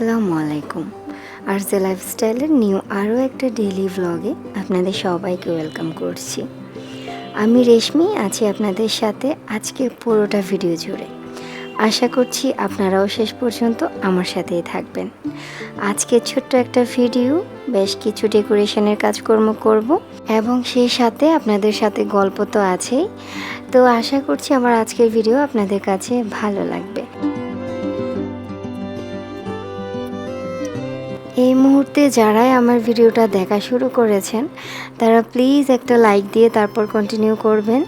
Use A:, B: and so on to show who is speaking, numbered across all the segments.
A: আসসালামু আলাইকুম। আর যে লাইফস্টাইলের নিউ আরও একটা ডেইলি ভ্লগে আপনাদের সবাইকে ওয়েলকাম করছি। আমি রেশমি, আছি আপনাদের সাথে আজকের পুরোটা ভিডিও জুড়ে। আশা করছি আপনারাও শেষ পর্যন্ত আমার সাথেই থাকবেন। আজকে ছোট্ট একটা ভিডিও বেশ কিছু ডেকোরেশনের কাজকর্ম করব এবং সেই সাথে আপনাদের সাথে গল্প তো আছেই। তো আশা করছি আমার আজকের ভিডিও আপনাদের কাছে ভালো লাগবে। এই মুহূর্তে যারাই আমার ভিডিওটা দেখা শুরু করেছেন, তারা প্লিজ একটা লাইক দিয়ে তারপর কন্টিনিউ করবেন।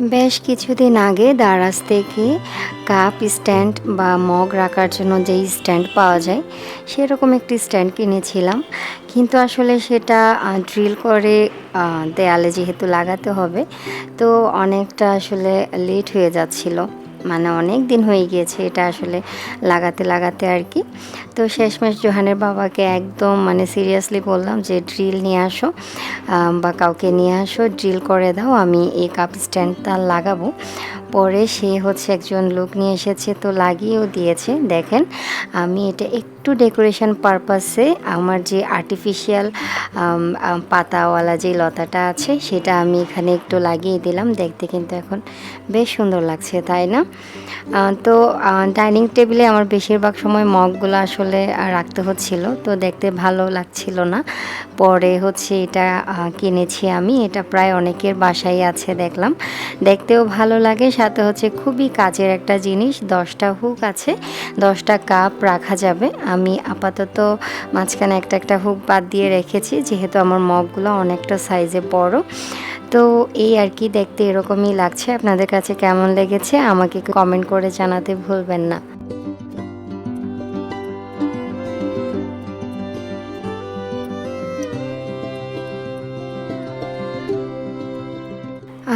A: বেশ কিছুদিন আগে দারাজ থেকে কাপ স্ট্যান্ড বা মগ রাখার জন্য যেই স্ট্যান্ড পাওয়া যায়, সেরকম একটি স্ট্যান্ড কিনেছিলাম। কিন্তু আসলে সেটা ড্রিল করে দেয়ালে যেহেতু লাগাতে হবে, তো অনেকটা আসলে লেট হয়ে যাচ্ছিল। মানে অনেক দিন হয়ে গিয়েছে এটা আসলে লাগাতে লাগাতে আর কি। তো শেষমেশ জোহানের বাবাকে একদম মানে সিরিয়াসলি বললাম যে ড্রিল নিয়ে আসো বা কাউকে নিয়ে আসো ড্রিল করে দাও, আমি এই কাপ স্ট্যান্ডটা লাগাবো। পরে সে হচ্ছে একজন লোক নিয়ে এসেছে, তো লাগিয়েও দিয়েছে। দেখেন, আমি এটা একটু ডেকোরেশন পারপাসে আমার যে আর্টিফিশিয়াল পাতাওয়ালা যে লতাটা আছে, সেটা আমি এখানে একটু লাগিয়ে দিলাম। দেখতে কিন্তু এখন বেশ সুন্দর লাগছে, তাই না? তো ডাইনিং টেবিলে আমার বেশিরভাগ সময় মগগুলো আসলে রাখতে হচ্ছিল, তো দেখতে ভালো লাগছিল না। পরে হচ্ছে এটা কিনেছি আমি, এটা প্রায় অনেকের বাসায় আছে, দেখলাম। দেখতেও ভালো লাগে সাথে হচ্ছে খুবই কাজের একটা জিনিস, দশটা হুক আছে, দশটা কাপ রাখা যাবে। আমি আপাতত মাঝখানে একটা একটা হুক বাদ দিয়ে রেখেছি, যেহেতু আমার মগগুলো অনেকটা সাইজে বড়। তো এই আর কি দেখতে এরকমই লাগছে। আপনাদের কাছে কেমন লেগেছে আমাকে কমেন্ট করে জানাতে ভুলবেন না।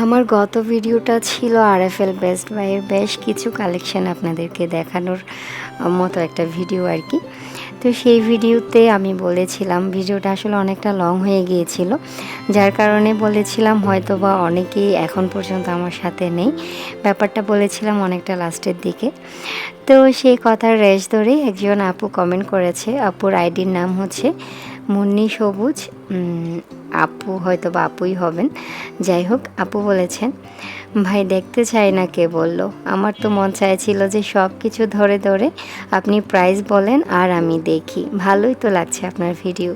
A: আমার গত ভিডিওটা ছিল আর এফ এল বেস্ট বাইয়ের বেশ কিছু কালেকশন আপনাদেরকে দেখানোর মতো একটা ভিডিও আর কি। তো সেই ভিডিওতে আমি বলেছিলাম, ভিডিওটা আসলে অনেকটা লং হয়ে গিয়েছিল, যার কারণে বলেছিলাম হয়তো বা অনেকেই এখন পর্যন্ত আমার সাথে নেই। ব্যাপারটা বলেছিলাম অনেকটা লাস্টের দিকে। তো সেই কথার রেশ ধরেই একজন আপু কমেন্ট করেছে, আপুর আইডির নাম হচ্ছে মুন্নি সবুজ আপু হয়তো বা আপুই হবেন। যাই হোক, আপু বলেছেন, ভাই, দেখতে চাই না কে বলল। আমার তো মন চাইছিল যে সব কিছু ধরে ধরে আপনি প্রাইস বলেন আর আমি দেখি। ভালোই তো লাগছে আপনার ভিডিও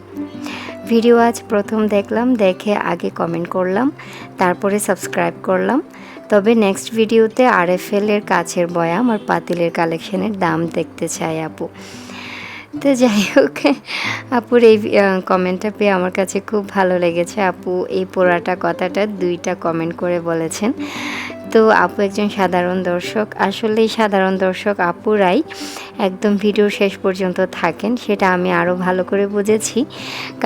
A: ভিডিও আজ প্রথম দেখলাম, দেখে আগে কমেন্ট করলাম, তারপরে সাবস্ক্রাইব করলাম। তবে নেক্সট ভিডিওতে আর এফ এর কাছের বয়াম আর পাতিলের কালেকশনের দাম দেখতে চাই, আপু। তো যাই হোক, আপুর এই কমেন্টটা পেয়ে আমার কাছে খুব ভালো লেগেছে। আপু এই পোড়াটা কথাটা দুইটা কমেন্ট করে বলেছেন। তো আপু একজন সাধারণ দর্শক। আসলে সাধারণ দর্শক আপুরাই একদম ভিডিও শেষ পর্যন্ত থাকেন, সেটা আমি আরও ভালো করে বুঝেছি।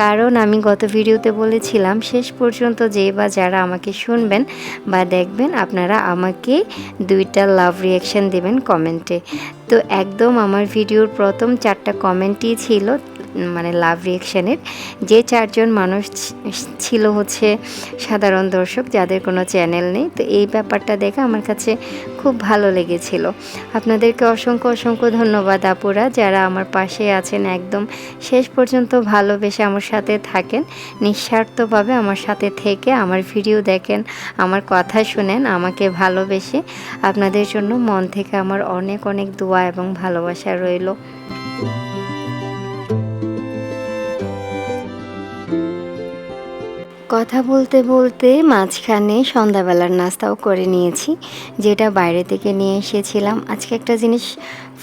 A: কারণ আমি গত ভিডিওতে বলেছিলাম, শেষ পর্যন্ত যে বা যারা আমাকে শুনবেন বা দেখবেন, আপনারা আমাকে দুইটা লাভ রিয়াকশন দেবেন কমেন্টে। তো একদম আমার ভিডিওর প্রথম চারটা কমেন্টই ছিল মানে লাভ রিয়াকশানের যে চারজন মানুষ ছিল হচ্ছে সাধারণ দর্শক, যাদের কোনো চ্যানেল নেই, তো এই ব্যাপারটা দেখে আমার কাছে খুব ভালো লেগেছিল। আপনাদেরকে অসংখ্য অসংখ্য ধন্যবাদ আপুরা, যারা আমার পাশে আছেন একদম শেষ পর্যন্ত ভালোবেসে আমার সাথে থাকেন। নিঃস্বার্থভাবে আমার সাথে থেকে আমার ভিডিও দেখেন, আমার কথা শুনেন, আমাকে ভালোবেসে। আপনাদের জন্য মন থেকে আমার অনেক অনেক দোয়া এবং ভালোবাসা রইল। কথা বলতে বলতে মাঝখানে সন্ধ্যাবেলার নাস্তাও করে নিয়েছি, যেটা বাইরে থেকে নিয়ে এসেছিলাম। আজকে একটা জিনিস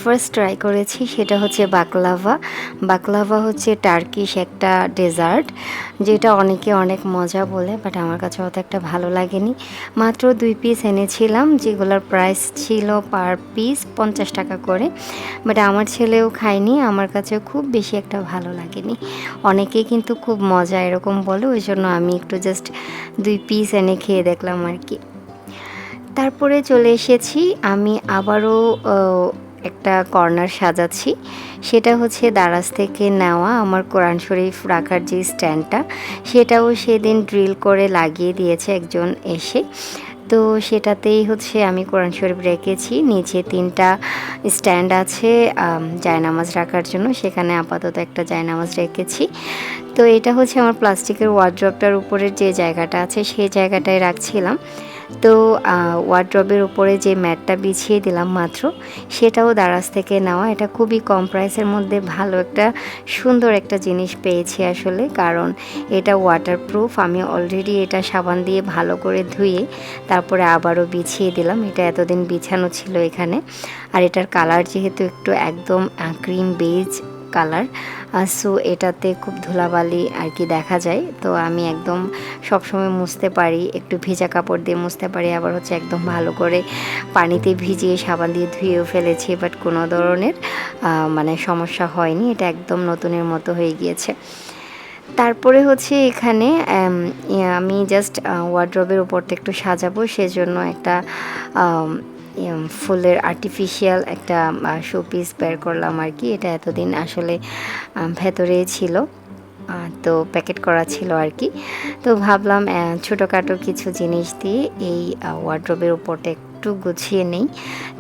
A: ফার্স্ট ট্রাই করেছি সেটা হচ্ছে বাকলাভা। বাকলাভা হচ্ছে টার্কিশ একটা ডেজার্ট যেটা অনেকে অনেক মজা বলে বাট আমার কাছে অত একটা ভালো লাগেনি। মাত্র দুই পিস এনেছিলাম, যেগুলোর প্রাইস ছিল পার পিস পঞ্চাশ টাকা করে বাট আমার ছেলেও খায়নি, আমার কাছে খুব বেশি একটা ভালো লাগেনি। অনেকেই কিন্তু খুব মজা এরকম বলে, ওই জন্য আমি একটু জাস্ট দুই পিস এনে খেয়ে দেখলাম আর কি। তারপরে চলে এসেছি, আমি আবারও একটা কর্নার সাজাচ্ছি। সেটা হচ্ছে দারাজ থেকে নেওয়া আমার কোরআন শরীফ রাখার যে স্ট্যান্ডটা, সেটাও সেদিন ড্রিল করে লাগিয়ে দিয়েছে একজন এসে। তো সেটাতেই হচ্ছে আমি কোরআন শরীফ রেখেছি। নিচে তিনটা স্ট্যান্ড আছে জায়নামাজ রাখার জন্য। সেখানে আপাতত একটা জায়নামাজ রেখেছি। তো এটা হচ্ছে আমার প্লাস্টিকের ওয়ার্ড্রপটার উপরের যে জায়গাটা আছে, সেই জায়গাটায় রাখছিলাম। তো ওয়ার্ড্রবের উপরে যে ম্যাটটা বিছিয়ে দিলাম মাত্র, সেটাও দারাজ থেকে নেওয়া। এটা খুবই কম প্রাইসের মধ্যে ভালো একটা, সুন্দর একটা জিনিস পেয়েছি আসলে, কারণ এটা ওয়াটারপ্রুফ আমি অলরেডি এটা সাবান দিয়ে ভালো করে ধুয়ে, তারপরে আবারও বিছিয়ে দিলাম। এটা এতদিন বিছানো ছিল এখানে। আর এটার কালার যেহেতু একটু একদম ক্রিম বেজ কালার। সো এটাতে খুব ধুলাবালি আর কি দেখা যায়। তো আমি একদম সবসময় মুছতে পারি, একটু ভেজা কাপড় দিয়ে মুছতে পারি, আবার হচ্ছে একদম ভালো করে পানিতে ভিজিয়ে সাবান দিয়ে ধুয়েও ফেলেছি বাট কোনো ধরনের মানে সমস্যা হয়নি, এটা একদম নতুনের মতো হয়ে গিয়েছে। তারপরে হচ্ছে এখানে আমি জাস্ট ওয়ার্ড্রবের উপরটা একটু সাজাবো, সেজন্য একটা ফুলের আর্টিফিশিয়াল একটা শোপিস বের করলাম আর কি। এটা এতদিন আসলে ভেতরে ছিল তো প্যাকেট করা ছিল আর কি। তো ভাবলাম ছোটোখাটো কিছু জিনিস দিয়ে এই ওয়ার্ড্রোবের উপরটা একটু গুছিয়ে নেই।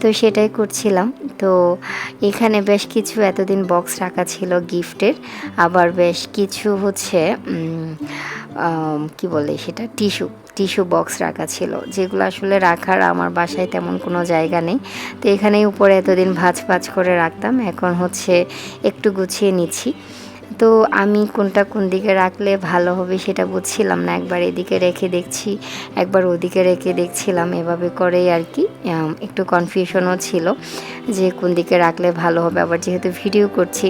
A: তো সেটাই করছিলাম। তো এখানে বেশ কিছু এতদিন বক্স রাখা ছিল গিফটের আবার বেশ কিছু হচ্ছে কি বলে সেটা? টিস্যু টিস্যু বক্স রাখা ছিল। যেগুলো আসলে রাখার আমার বাসায় তেমন কোনো জায়গা নেই। তো এখানেই উপরে এতদিন ভাজ ভাজ করে রাখতাম। এখন হচ্ছে একটু গুছিয়ে নিচ্ছি। তো আমি কোনটা কোন দিকে রাখলে ভালো হবে সেটা বুঝছিলাম না। একবার এদিকে রেখে দেখছি, একবার ওদিকে রেখে দেখছিলাম। এভাবে করেই আর কি একটু কনফিউশনও ছিল যে কোন দিকে রাখলে ভালো হবে। আবার যেহেতু ভিডিও করছি,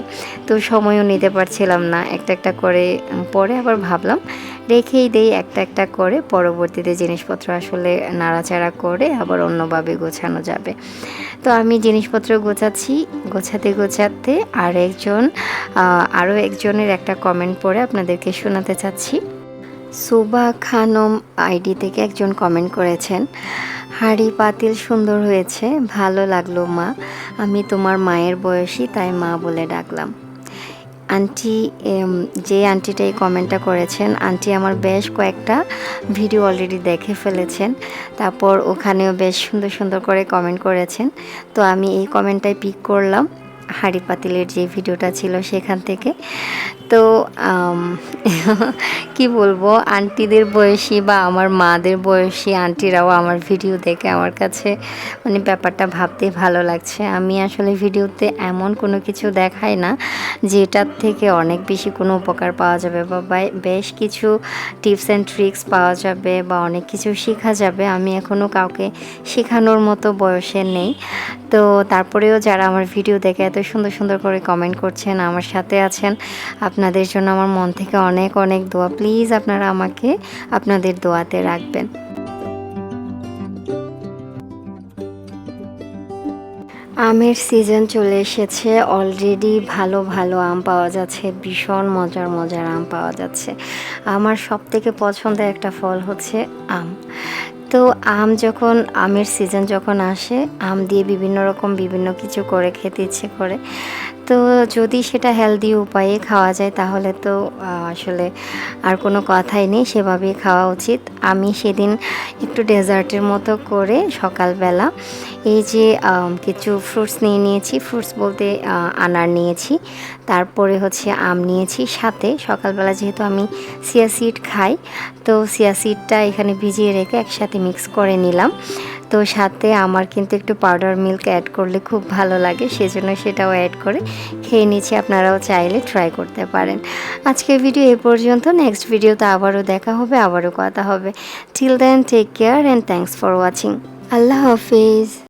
A: তো সময়ও নিতে পারছিলাম না। একটা একটা করে পরে আবার ভাবলাম, রেখেই দেই একটা একটা করে। পরবর্তীতে জিনিসপত্র আসলে নাড়াচাড়া করে আবার অন্যভাবে গোছানো যাবে। তো আমি জিনিসপত্র গোছাচ্ছি। গোছাতে গোছাতে আর একজন আরও একজনের একটা কমেন্ট পড়ে আপনাদেরকে শোনাতে চাচ্ছি। সুবা খানম আইডি থেকে একজন কমেন্ট করেছেন, হাড়ি পাতিল সুন্দর হয়েছে, ভালো লাগল মা, আমি তোমার মায়ের বয়সী, তাই মা বলে ডাকলাম। আন্টি যে আন্টিটা এই কমেন্টটা করেছেন, আন্টি আমার বেশ কয়েকটা ভিডিও অলরেডি দেখে ফেলেছেন, তারপর ওখানেও বেশ সুন্দর সুন্দর করে কমেন্ট করেছেন। তো আমি এই কমেন্টটাই পিক করলাম। হাড়ি পাতিলের যে ভিডিওটা ছিল সেখান থেকে। তো কি বলব? আন্টিদের বয়সী বা আমার মাদের বয়সী আন্টিরাও আমার ভিডিও দেখে আমার কাছে মানে ব্যাপারটা ভাবতে ভালো লাগছে। আমি আসলে ভিডিওতে এমন কোনো কিছু দেখাই না, যেটার থেকে অনেক বেশি কোনো উপকার পাওয়া যাবে বা বেশ কিছু টিপস অ্যান্ড ট্রিক্স পাওয়া যাবে বা অনেক কিছু শেখা যাবে। আমি এখনও কাউকে শেখানোর মতো বয়সে নেই। তো তারপরেও যারা আমার ভিডিও দেখে এত সুন্দর সুন্দর করে কমেন্ট করছেন, আমার সাথে আছেন আপনাদের জন্য আমার মন থেকে অনেক অনেক দোয়া। প্লিজ আপনারা আমাকে আপনাদের দোয়াতে রাখবেন। আমের সিজন চলে এসেছে। অলরেডি ভালো ভালো আম পাওয়া যাচ্ছে। ভীষণ মজার মজার আম পাওয়া যাচ্ছে। আমার সব থেকে পছন্দের একটা ফল হচ্ছে আম। তো আম যখন, আমের সিজন যখন আসে, আম দিয়ে বিভিন্ন রকম, বিভিন্ন কিছু করে, খেতে ইচ্ছে করে। তো যদি সেটা হেলদি উপায়ে খাওয়া যায়, তাহলে তো আসলে আর কোনো কথাই নেই, সেভাবেই খাওয়া উচিত। আমি সেদিন একটু ডেজার্টের মতো করে সকালবেলা এই যে কিছু ফ্রুটস নিয়ে নিয়েছি। ফ্রুটস বলতে আনার নিয়েছি। তারপরে হচ্ছে আম নিয়েছি সাথে। সকালবেলা যেহেতু আমি সিয়া সিড খাই, তো সিয়া সিডটা এখানে ভিজিয়ে রেখে একসাথে মিক্স করে নিলাম। তো সাথে আমার কিন্তু একটু পাউডার মিল্ক অ্যাড করলে খুব ভালো লাগে, সেজন্য সেটাও অ্যাড করে খেয়ে নিচ্ছি, আপনারাও চাইলে ট্রাই করতে পারেন। আজকের ভিডিও এ পর্যন্ত নেক্সট ভিডিওতে আবারও দেখা হবে, আবারও কথা হবে। Till then take care and thanks for watching Allah Hafiz.